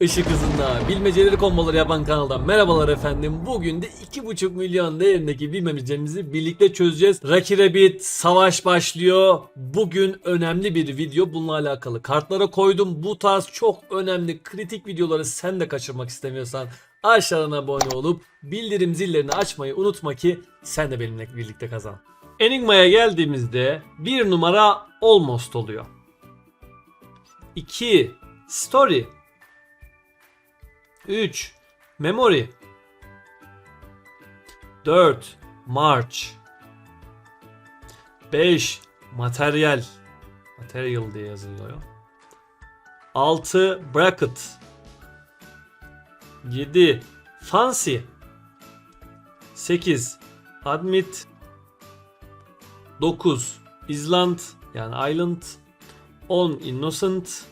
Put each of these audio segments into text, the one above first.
Işık hızında bilmeceleri komboları yapan kanaldan merhabalar efendim. Bugün de 2,5 milyon değerindeki bilmecelerimizi birlikte çözeceğiz. Rocky Rabbit savaş başlıyor. Bugün önemli bir video bununla alakalı. Kartlara koydum. Bu tarz çok önemli kritik videoları sen de kaçırmak istemiyorsan aşağıdan abone olup bildirim zillerini açmayı unutma ki sen de benimle birlikte kazan. Enigma'ya geldiğimizde bir numara almost oluyor. 2. Story 3. Memory 4. March 5. Materyal Material diye yazılıyor. 6. Bracket 7. Fancy 8. Admit 9. Island yani Island 10. Innocent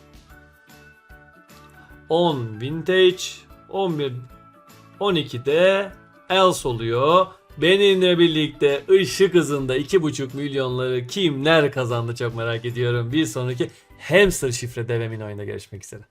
10 vintage, 11 12'de else oluyor. Benimle birlikte ışık hızında 2,5 milyonları kimler kazandı çok merak ediyorum. Bir sonraki hamster şifre devemin oyunda görüşmek üzere.